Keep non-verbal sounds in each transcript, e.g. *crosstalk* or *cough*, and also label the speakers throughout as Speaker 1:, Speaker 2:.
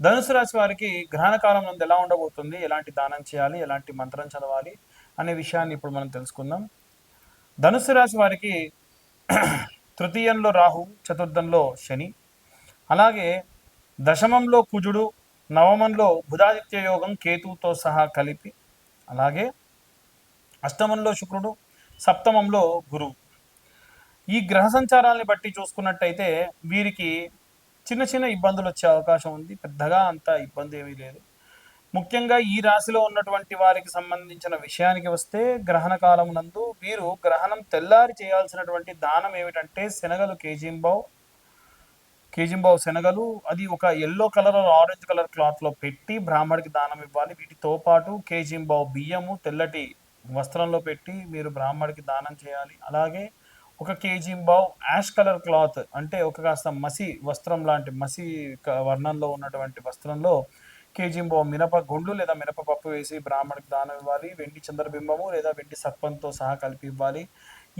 Speaker 1: ధనుసు రాశి వారికి గ్రహణ కాలం నందు ఎలా ఉండబోతుంది? ఎలాంటి దానం చేయాలి? ఎలాంటి మంత్రం చదవాలి? అనే విషయాన్ని ఇప్పుడు మనం తెలుసుకుందాం. ధనుసు రాశి వారికి *clears throat* తృతీయంలో రాహు చతుర్థంలో శని. అలాగే దశమంలో కుజుడు నవమంలో బుధాదిత్య యోగం కేతువుతో సహా కలిపి అలాగే అష్టమంలో శుక్రుడు సప్తమంలో గురువు. ఈ గ్రహ సంచారాన్ని బట్టి చూసుకున్నట్టయితే వీరికి చిన్న చిన్న ఇబ్బందులు వచ్చే అవకాశం ఉంది. పెద్దగా అంత ఇబ్బంది ఏమీ లేదు. ముఖ్యంగా ఈ రాశిలో ఉన్నటువంటి వారికి సంబంధించిన విషయానికి వస్తే గ్రహణ కాలం నందు వీరు గ్రహణం తెల్లారి చేయాల్సినటువంటి దానం ఏమిటంటే శనగలు కేజీంబావ్ కేజింబావు శనగలు. అది ఒక ఎల్లో కలర్ ఆరెంజ్ కలర్ క్లాత్లో పెట్టి బ్రాహ్మడికి దానం ఇవ్వాలి. వీటితో పాటు కేజింబావు బియ్యము తెల్లటి వస్త్రంలో పెట్టి మీరు బ్రాహ్మడికి దానం చేయాలి. అలాగే ఒక కేజీంబావు యాష్ కలర్ క్లాత్ అంటే ఒక కాస్త మసి వస్త్రం లాంటి మసి వర్ణంలో ఉన్నటువంటి వస్త్రంలో కేజీంబావు మినప గుండు లేదా మినప పప్పు వేసి బ్రాహ్మణకు దానం ఇవ్వాలి వెండి చంద్రబింబము లేదా వెండి సర్పంతో సహా కలిపి ఇవ్వాలి.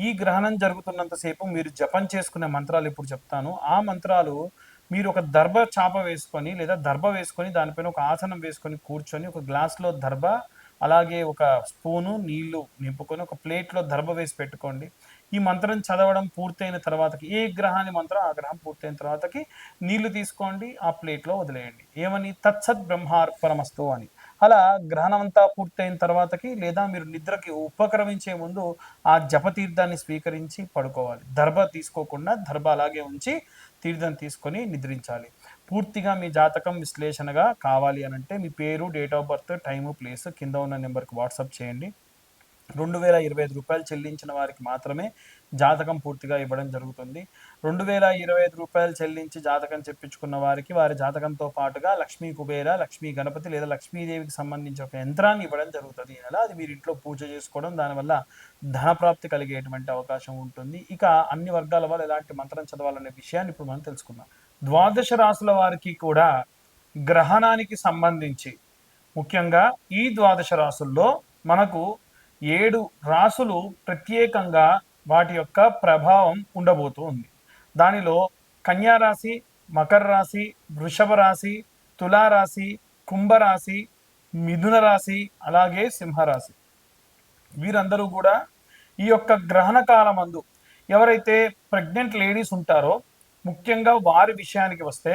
Speaker 1: ఈ గ్రహణం జరుగుతున్నంతసేపు మీరు జపం చేసుకునే మంత్రాలు ఇప్పుడు చెప్తాను. ఆ మంత్రాలు మీరు ఒక దర్భ చాప వేసుకొని లేదా దర్భ వేసుకొని దానిపైన ఒక ఆసనం వేసుకొని కూర్చొని ఒక గ్లాస్లో దర్భ అలాగే ఒక స్పూను నీళ్ళు నింపుకొని ఒక ప్లేట్లో దర్భ వేసి పెట్టుకోండి. ఈ మంత్రం చదవడం పూర్తయిన తర్వాతకి ఏ గ్రహాన్ని మంత్రం ఆ గ్రహం పూర్తయిన తర్వాతకి నీళ్ళు తీసుకోండి ఆ ప్లేట్లో వదిలేయండి. ఏమని? తత్సత్ బ్రహ్మార్పణమస్తు అని. అలా గ్రహణం అంతా పూర్తయిన తర్వాతకి లేదా మీరు నిద్రకి ఉపక్రమించే ముందు ఆ జపతీర్థాన్ని స్వీకరించి పడుకోవాలి. దర్భ తీసుకోకుండా దర్భ అలాగే ఉంచి తీర్థం తీసుకొని నిద్రించాలి. పూర్తిగా మీ జాతకం విశ్లేషణగా కావాలి అని అంటే మీ పేరు date of birth time place కింద ఉన్న నెంబర్కి వాట్సాప్ చేయండి. రెండు వేల ఇరవై ఐదు రూపాయలు చెల్లించిన వారికి మాత్రమే జాతకం పూర్తిగా ఇవ్వడం జరుగుతుంది. రెండు వేల ఇరవై ఐదు రూపాయలు చెల్లించి జాతకం చెప్పించుకున్న వారికి వారి జాతకంతో పాటుగా లక్ష్మీ కుబేర లక్ష్మీ గణపతి లేదా లక్ష్మీదేవికి సంబంధించి ఒక యంత్రాన్ని ఇవ్వడం జరుగుతుంది. ఈ నెల అది మీరు ఇంట్లో పూజ చేసుకోవడం దానివల్ల ధనప్రాప్తి కలిగేటువంటి అవకాశం ఉంటుంది. ఇక అన్ని వర్గాల వాళ్ళు ఎలాంటి మంత్రం చదవాలనే విషయాన్ని ఇప్పుడు మనం తెలుసుకుందాం. ద్వాదశ రాసుల వారికి కూడా గ్రహణానికి సంబంధించి ముఖ్యంగా ఈ ద్వాదశ రాసుల్లో మనకు ఏడు రాసులు ప్రత్యేకంగా వాటి యొక్క ప్రభావం ఉండబోతూ ఉంది. దానిలో కన్యారాశి మకర రాశి వృషభ రాశి తులారాశి కుంభరాశి మిథున రాశి అలాగే సింహరాశి. వీరందరూ కూడా ఈ యొక్క గ్రహణ కాలమందు ఎవరైతే ప్రెగ్నెంట్ లేడీస్ ఉంటారో ముఖ్యంగా వారి విషయానికి వస్తే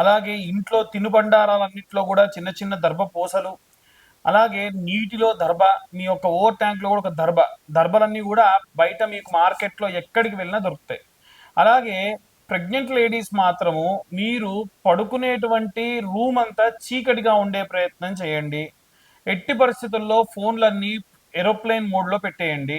Speaker 1: అలాగే ఇంట్లో తినుబండారాలన్నింటిలో కూడా చిన్న చిన్న దర్భ పూసలు అలాగే నీటిలో దర్భ మీ యొక్క ఓవర్ ట్యాంక్లో కూడా ఒక దర్భ. దర్భలన్నీ కూడా బయట మీకు మార్కెట్లో ఎక్కడికి వెళ్ళినా దొరుకుతాయి. అలాగే ప్రెగ్నెంట్ లేడీస్ మాత్రము మీరు పడుకునేటువంటి రూమ్ అంతా చీకటిగా ఉండే ప్రయత్నం చేయండి. ఎట్టి పరిస్థితుల్లో ఫోన్లన్నీ ఏరోప్లేన్ మోడ్లో పెట్టేయండి.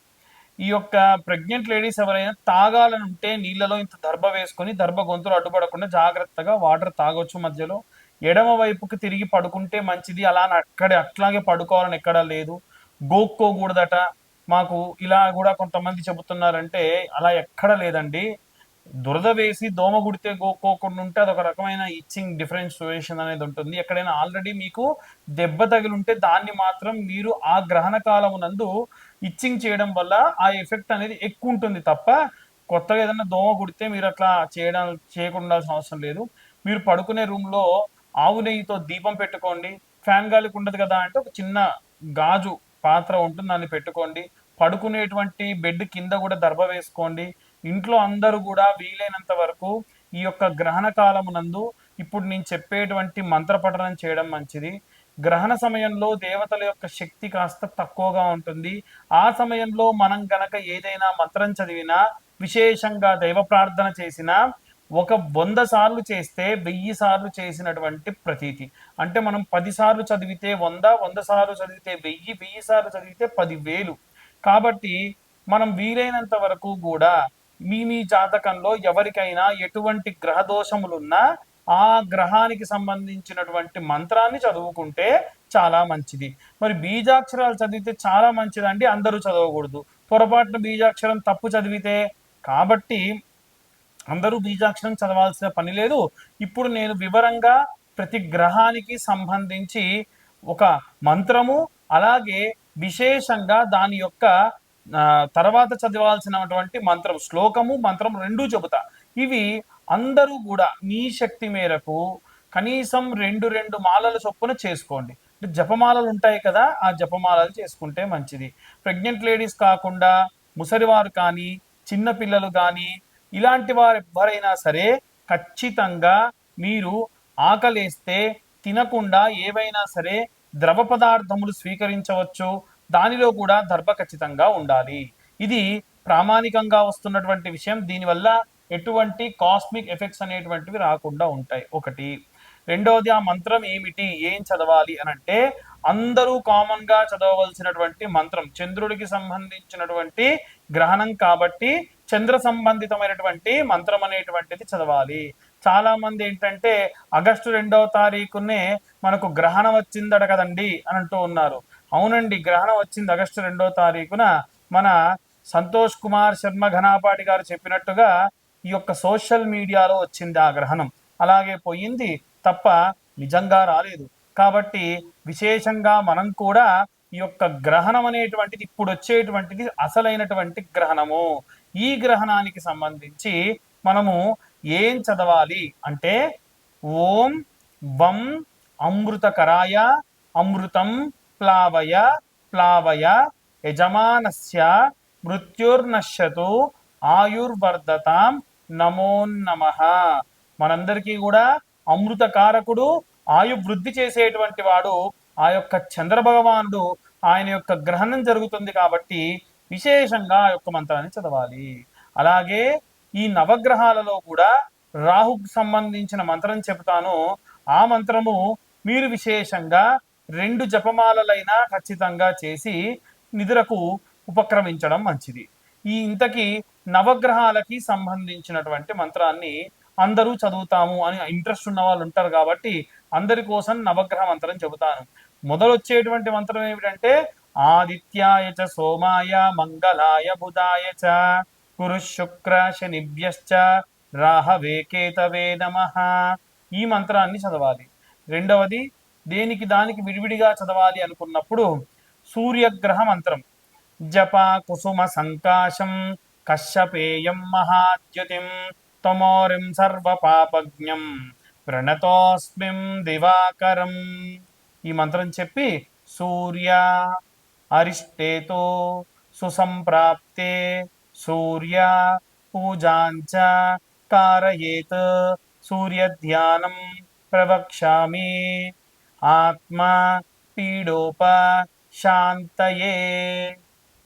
Speaker 1: ఈ యొక్క ప్రెగ్నెంట్ లేడీస్ ఎవరైనా తాగాలని ఉంటే నీళ్ళలో ఇంత దర్భ వేసుకొని దర్భ గొంతులు అడ్డుపడకుండా జాగ్రత్తగా వాటర్ తాగొచ్చు మధ్యలో. ఎడమ వైపుకి తిరిగి పడుకుంటే మంచిది. అలా అని అక్కడే అట్లాగే పడుకోవాలని ఎక్కడా లేదు. గోక్కోకూడదట. మాకు ఇలా కూడా కొంతమంది చెబుతున్నారంటే అలా ఎక్కడ లేదండి. దురద వేసి దోమ గుడితే గోక్కోకుండా ఉంటే అదొక రకమైన ఇచ్చింగ్ డిఫరెంట్ సిచ్యువేషన్ అనేది ఉంటుంది. ఎక్కడైనా ఆల్రెడీ మీకు దెబ్బ తగిలి ఉంటే దాన్ని మాత్రం మీరు ఆ గ్రహణ కాలం నందు ఇచ్చింగ్ చేయడం వల్ల ఆ ఎఫెక్ట్ అనేది ఎక్కువ ఉంటుంది తప్ప కొత్తగా ఏదైనా దోమ కుడితే మీరు అట్లా చేయడం చేయకుండా అవసరం లేదు. మీరు పడుకునే రూమ్లో ఆవు నెయ్యితో దీపం పెట్టుకోండి. ఫ్యాన్ గాలికి ఉండదు కదా అంటే ఒక చిన్న గాజు పాత్ర ఉంటుంది. దాన్ని పెట్టుకోండి. పడుకునేటువంటి బెడ్ కింద కూడా దర్భ వేసుకోండి. ఇంట్లో అందరూ కూడా వీలైనంత వరకు ఈ యొక్క గ్రహణ కాలమునందు ఇప్పుడు నేను చెప్పేటువంటి మంత్ర పఠనం చేయడం మంచిది. గ్రహణ సమయంలో దేవతల యొక్క శక్తి కాస్త తక్కువగా ఉంటుంది. ఆ సమయంలో మనం గనక ఏదైనా మంత్రం చదివినా విశేషంగా దైవ ప్రార్థన చేసినా ఒక వంద సార్లు చేస్తే వెయ్యి సార్లు చేసినటువంటి ప్రతీతి. అంటే మనం పది సార్లు చదివితే వంద వంద సార్లు చదివితే వెయ్యి వెయ్యి సార్లు చదివితే పదివేలు. కాబట్టి మనం వీలైనంత వరకు కూడా మీ మీ జాతకంలో ఎవరికైనా ఎటువంటి గ్రహ దోషములున్నా ఆ గ్రహానికి సంబంధించినటువంటి మంత్రాన్ని చదువుకుంటే చాలా మంచిది. మరి బీజాక్షరాలు చదివితే చాలా మంచిదండి అందరూ చదవకూడదు. పొరపాటున బీజాక్షరం తప్పు చదివితే కాబట్టి అందరూ బీజాక్షరం చదవాల్సిన పని లేదు. ఇప్పుడు నేను వివరంగా ప్రతి గ్రహానికి సంబంధించి ఒక మంత్రము అలాగే విశేషంగా దాని యొక్క తర్వాత చదవాల్సినటువంటి మంత్రం శ్లోకము మంత్రం రెండూ చెబుతా. ఇవి అందరూ కూడా మీ శక్తి మేరకు కనీసం రెండు రెండు మాలల చొప్పున చేసుకోండి. అంటే జపమాలలు ఉంటాయి కదా ఆ జపమాలలు చేసుకుంటే మంచిది. ప్రెగ్నెంట్ లేడీస్ కాకుండా ముసలివారు కానీ చిన్న పిల్లలు కానీ ఇలాంటి వారు ఎవరైనా సరే ఖచ్చితంగా మీరు ఆకలేస్తే తినకుండా ఏవైనా సరే ద్రవ పదార్థములు స్వీకరించవచ్చు. దానిలో కూడా దర్భ ఖచ్చితంగా ఉండాలి. ఇది ప్రామాణికంగా వస్తున్నటువంటి విషయం. దీనివల్ల ఎటువంటి కాస్మిక్ ఎఫెక్ట్స్ అనేటువంటివి రాకుండా ఉంటాయి. ఒకటి. రెండవది ఆ మంత్రం ఏమిటి? ఏం చదవాలి అని అంటే అందరూ కామన్గా చదవవలసినటువంటి మంత్రం చంద్రుడికి సంబంధించినటువంటి గ్రహణం కాబట్టి చంద్ర సంబంధితమైనటువంటి మంత్రం అనేటువంటిది చదవాలి. చాలా మంది ఏంటంటే ఆగస్టు రెండవ తారీఖునే మనకు గ్రహణం వచ్చిందట కదండి అని అంటూ ఉన్నారు. అవునండి గ్రహణం వచ్చింది ఆగస్టు రెండవ తారీఖున. మన సంతోష్ కుమార్ శర్మ ఘనాపాటి గారు చెప్పినట్టుగా ఈ యొక్క సోషల్ మీడియాలో వచ్చింది ఆ గ్రహణం అలాగే పోయింది తప్ప నిజంగా రాలేదు. కాబట్టి విశేషంగా మనం కూడా ఈ యొక్క గ్రహణం అనేటువంటిది ఇప్పుడు వచ్చేటువంటిది అసలైనటువంటి గ్రహణము. ఈ గ్రహణానికి సంబంధించి మనము ఏం చదవాలి అంటే ఓం వం అమృతకరాయ అమృతం ప్లావయ ప్లావయ యజమానస్య మృత్యుర్నశ్యతు ఆయుర్వర్ధతాం నమో నమ. మనందరికీ కూడా అమృతకారకుడు ఆయు వృద్ధి చేసేటువంటి వాడు ఆ యొక్క చంద్రభగవానుడు ఆయన యొక్క గ్రహణం జరుగుతుంది కాబట్టి విశేషంగా ఆ యొక్క మంత్రాన్ని చదవాలి. అలాగే ఈ నవగ్రహాలలో కూడా రాహుకు సంబంధించిన మంత్రం చెబుతాను. ఆ మంత్రము మీరు విశేషంగా రెండు జపమాలలైనా ఖచ్చితంగా చేసి నిద్రకు ఉపక్రమించడం మంచిది. ఈ ఇంతకీ నవగ్రహాలకి సంబంధించినటువంటి మంత్రాన్ని అందరూ చదువుతాము అని ఇంట్రెస్ట్ ఉన్న వాళ్ళు ఉంటారు కాబట్టి అందరి కోసం నవగ్రహ మంత్రం చెబుతాను. మొదలొచ్చేటువంటి మంత్రం ఏమిటంటే ఆదిత్యాయ చ సోమాయ మంగళాయ బుధాయ చ కురు శుక్ర శనిభ్యశ్చ రాహవే కేతవే నమ. ఈ మంత్రాన్ని చదవాలి. రెండవది దేనికి దానికి విడివిడిగా చదవాలి అనుకున్నప్పుడు సూర్యగ్రహ మంత్రం. జప కుసుమ సంకాశం కశ్యపేయం మహాద్యుతిం తమోరిం సర్వపాపజ్ఞం ప్రణతోస్మిం దివాకరం ఈ మంత్రం చెప్పి సూర్య అరిష్టేతో సుసంప్రాప్తే సూర్య పూజాంచ కారయేత్ సూర్యధ్యానం ప్రవక్ష్యామి ఆత్మ పీడోప శాంతయే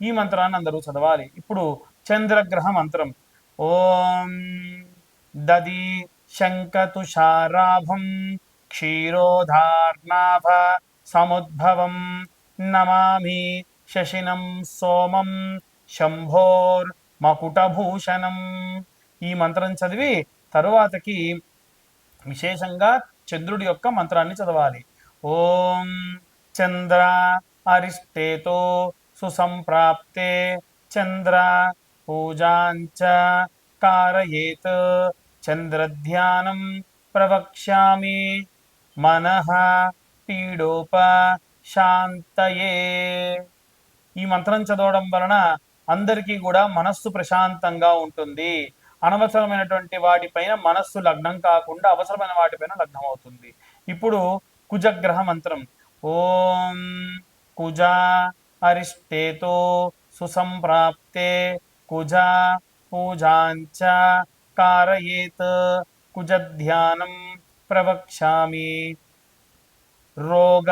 Speaker 1: ఈ మంత్రాన్ని అందరూ చదవాలి. ఇప్పుడు చంద్రగ్రహ మంత్రం ఓం దది శంకతుషారాభం క్షీరోధార్నాభ సముద్భవం నమామి శశినం సోమం శంభోర్ మకుటభూషణం. ఈ మంత్రం చదివి తరువాతకి విశేషంగా చంద్రుడి యొక్క మంత్రాన్ని చదవాలి. ఓం చంద్ర అరిష్టేతో సుసంప్రాప్తే చంద్ర పూజాంచ कारयेत् చంద్రధ్యానం ప్రవక్ష్యామి మనః పీడోప శాంతయే ఈ మంత్రం చదవడం వలన అందరికీ కూడా మనస్సు ప్రశాంతంగా ఉంటుంది అనవసరమైనటువంటి వాటిపైన మనస్సు లగ్నం కాకుండా అవసరమైన వాటిపైన లగ్నం అవుతుంది ఇప్పుడు కుజగ్రహ మంత్రం ఓం కుజ అరిష్టేతో సుసంప్రాప్తే కుజా పూజాంచ కారయేత్ కుజధ్యానం ప్రవక్ష్యామి రోగ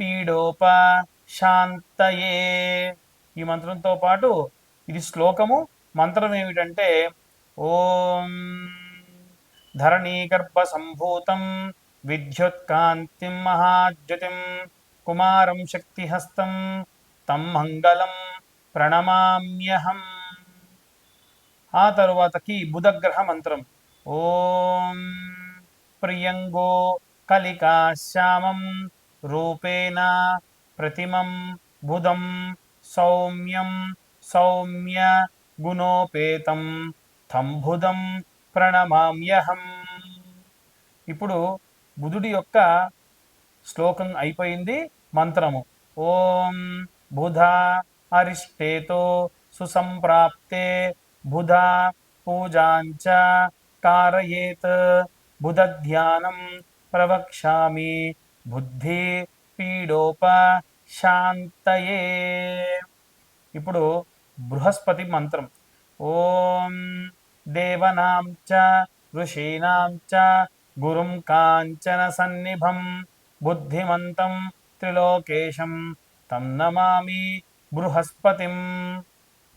Speaker 1: పీడోప శాంతయే ఈ మంత్రంతో పాటు ఇది శ్లోకము. మంత్రం ఏమిటంటే ఓం ధరణీగర్భ సంభూతం విద్యుత్కాంతిం మహాజ్యుతిం కుమారం శక్తిహస్తం తం మంగళం ప్రణమామ్యహం ఆ తరువాతకి బుధగ్రహ మంత్రం. ఓం ప్రియంగో కలికాశ్యామం రూపేణ ప్రతిమం బుధం సౌమ్యం సౌమ్య గుణోపేతం తంబుధం ప్రణమామ్యహం. ఇప్పుడు బుధుడి యొక్క శ్లోకం అయిపోయింది మంత్రము. ఓం బుధ అరిష్టేతో సుసంప్రాప్తే బుధా పూజాంచ కారయేత్. బుధ ధ్యానం ప్రవక్ష్యామి. బుద్ధి పీడోప శాంతయే ఇప్పుడు బృహస్పతి మంత్రం. ఓం దేవనాం చ ఋషీణాం చ గురుం కాంచన సన్నిభం బుద్ధిమంతం త్రిలోకేశం తం నమామి బృహస్పతిం.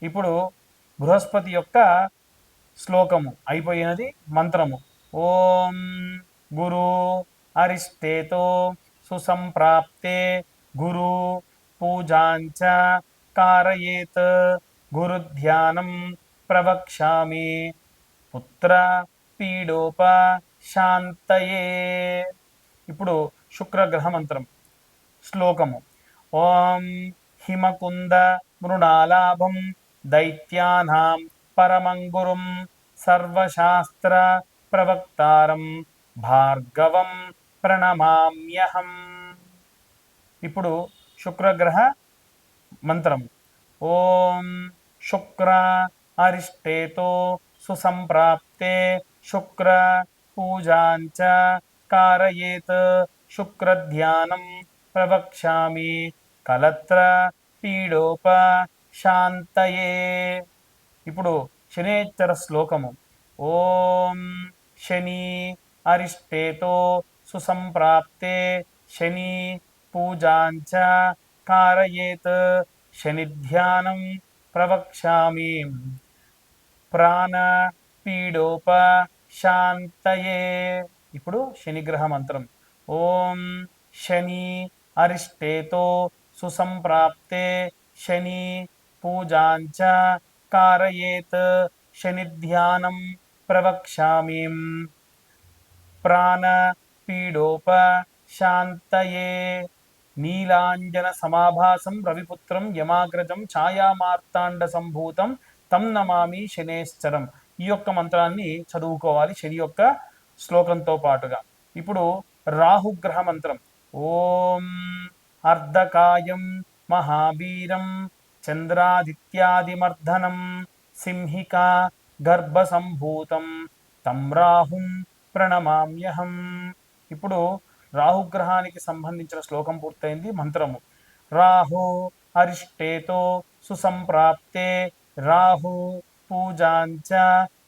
Speaker 1: ఇప్పుడు బృహస్పతి యొక్క శ్లోకము అయిపోయినది మంత్రము. ఓం గురు అరిష్టేతో సుసంప్రాప్తే గురు పూజాంచ కారయేత్ గురుధ్యానం ప్రవక్ష్యామి. పుత్ర పీడోప శాంతయే. ఇప్పుడు శుక్రగ్రహ మంత్రం శ్లోకము. ఓం హిమకుంద మృణాలాభం దైత్యానాం పరమంగురుం సర్వశాస్త్ర ప్రవక్తారం భార్గవం ప్రణమామ్యహం ఇప్పుడు శుక్రగ్రహ మంత్రం. ఓం శుక్ర అరిష్టేతో సుసంప్రాప్తే శుక్ర పూజాంచ కారయేత్ శుక్రధ్యానం ప్రవక్ష్యామి కలత్ర పీడోప శాంతయే. ఇప్పుడు శనేశ్వర శ్లోకము. ఓం శని అరిష్టేతో సుసంప్రాప్తే శని పూజాంచ కారయేత్. శనిధ్యానం ప్రవక్ష్యామి. ప్రాణ పీడోప శాంతయే. ఇప్పుడు శనిగ్రహ మంత్రం. ఓం శని అరిష్టేతో సుసంప్రాప్తే శని పూజాంచ కారయేత్ శనిధ్యానం ప్రవక్ష్యామి ప్రాణ పీడోప శాంతయే నీలాంజన సమాభాసం రవిపుత్రం యమాగ్రజం ఛాయామార్తాండ సంభూతం తం నమామి శనేశ్చరం ఈ యొక్క మంత్రాన్ని చదువుకోవాలి శని యొక్క శ్లోకంతో పాటుగా। ఇప్పుడు రాహుగ్రహ మంత్రం। ఓం అర్ధకాయం మహావీరం చంద్రాదిత్యాదిమర్ధనం సింహిక గర్భసంభూతం. తం రాహుం ప్రణమామ్యహం. ఇప్పుడు రాహుగ్రహానికి సంబంధించిన శ్లోకం పూర్తయింది మంత్రము. రాహు అరిష్టేతో సుసంప్రాప్తే రాహు పూజాంచ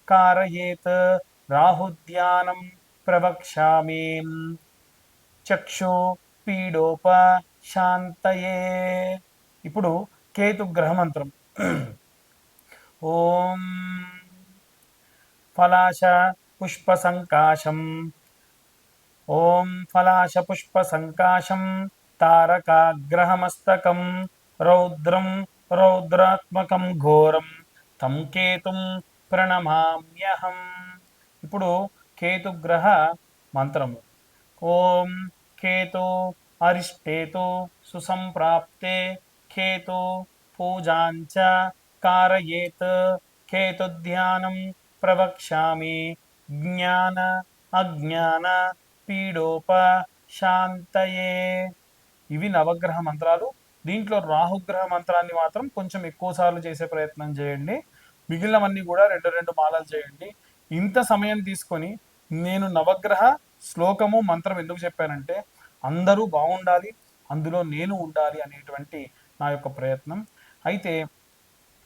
Speaker 1: కారయేత్ రాహుధ్యానం ప్రవక్ష్యామి. చక్షు పీడోప శాంతయే. ఇప్పుడు కేతు గ్రహమంత్రం ఓం ఫలాశ పుష్ప సంకాశం ఓం ఫలాశ పుష్ప సంకాశం తారకాగ్రహమస్తకం రౌద్రం రౌద్రాత్మకం ఘోరం తం కేతుం ప్రణమామ్యహం ఇప్పుడు కేతుగ్రహ మంత్రము. ఓం కేతు అరిష్టేతు సుసంప్రాప్తే కేతు పూజాంచ కారయేత్ కేతుధ్యానం ప్రవక్ష్యామి జ్ఞాన అజ్ఞాన పీడోప శాంతయే ఇవి నవగ్రహ మంత్రాలు. దీంట్లో రాహుగ్రహ మంత్రాన్ని మాత్రం కొంచెం ఎక్కువ సార్లు చేసే ప్రయత్నం చేయండి. మిగిలినవన్నీ కూడా రెండు రెండు మాలలు చేయండి. ఇంత సమయం తీసుకొని నేను నవగ్రహ శ్లోకము మంత్రం ఎందుకు చెప్పానంటే అందరూ బాగుండాలి అందులో నేను ఉండాలి అనేటువంటి నా యొక్క ప్రయత్నం. అయితే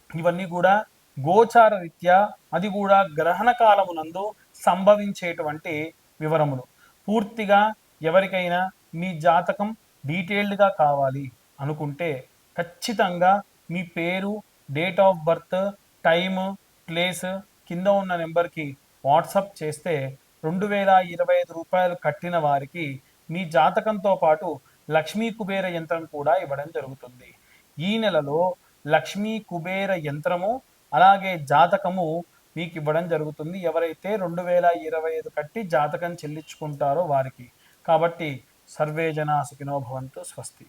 Speaker 1: ఇవన్నీ కూడా గోచార రీత్యా అది కూడా గ్రహణ కాలమునందు సంభవించేటువంటి వివరములు. పూర్తిగా ఎవరికైనా మీ జాతకం డీటెయిల్డ్గా కావాలి అనుకుంటే ఖచ్చితంగా మీ పేరు date of birth time place కింద ఉన్న నెంబర్కి వాట్సప్ చేస్తే రెండు వేల ఇరవై ఐదు రూపాయలు కట్టిన వారికి మీ జాతకంతో పాటు లక్ష్మీ కుబేర యంత్రం కూడా ఇవ్వడం జరుగుతుంది. ఈ నెలలో లక్ష్మీ కుబేర యంత్రము అలాగే జాతకము మీకు ఇవ్వడం జరుగుతుంది. ఎవరైతే రెండు వేల ఇరవై ఐదు కట్టి జాతకం చెల్లించుకుంటారో వారికి. కాబట్టి సర్వే జనా సుఖినో భవంతు స్వస్తి.